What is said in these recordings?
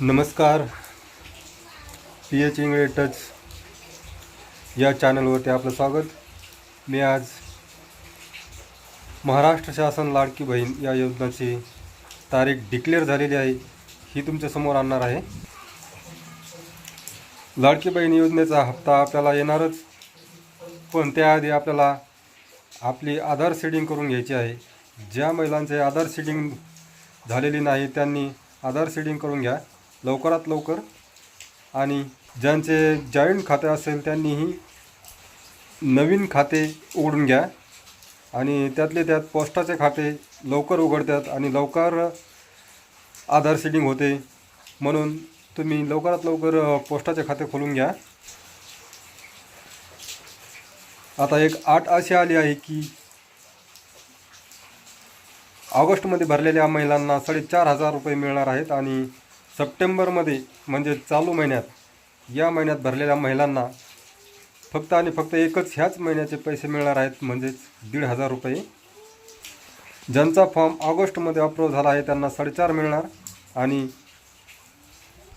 नमस्कार. P H Ingale touch या चॅनलवरती आपलं स्वागत. मी आज महाराष्ट्र शासन लाडकी बहीण या योजनेची तारीख डिक्लेअर झालेली आहे ही तुमच्यासमोर आणणार आहे. लाडकी बहीण योजनेचा हप्ता आपल्याला येणारच पण त्याआधी आपल्याला आपली आधार सीडिंग करून घ्यायची आहे. ज्या महिलांचे आधार सीडिंग झालेली नाही त्यांनी आधार सीडिंग करून घ्या. लवकरात लवकर. आणि ज्यांचे जॉईंट खाते असेल त्यांनीही नवीन खाते उघडून घ्या. आणि त्यातले त्यात पोस्टाचे खाते लवकर उघडतात आणि लवकर आधार सीडिंग होते. म्हणून तुम्ही लवकरात लवकर पोस्टाचे खाते खोलून घ्या. आता एक आठ अशी आली आहे की ऑगस्टमध्ये भरलेल्या महिलांना साडेचार हजार रुपये मिळणार आहेत आणि सप्टेंबरमध्ये म्हणजे चालू महिन्यात या महिन्यात भरलेल्या महिलांना फक्त आणि फक्त एकच ह्याच महिन्याचे पैसे मिळणार आहेत म्हणजेच दीड हजार रुपये. ज्यांचा फॉर्म ऑगस्टमध्ये अप्रूव्ह झाला आहे त्यांना साडेचार मिळणार. आणि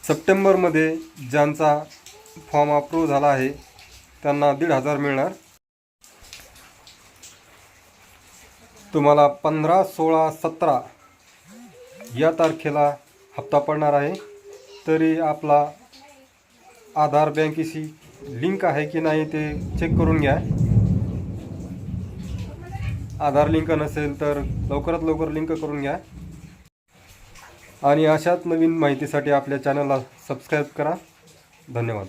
सप्टेंबरमध्ये ज्यांचा फॉर्म अप्रूव्ह झाला आहे त्यांना दीड हजार मिळणार. तुम्हाला पंधरा सोळा सतरा या तारखेला हप्ता पडणार आहे तरी आपला आधार बँकेशी लिंक आहे की नाही ते चेक करून घ्या. आधार लिंक नसेल तर लवकरात लवकर लिंक करून घ्या. आणि अशाच नवीन माहितीसाठी आपल्या चॅनलला सबस्क्राईब करा. धन्यवाद.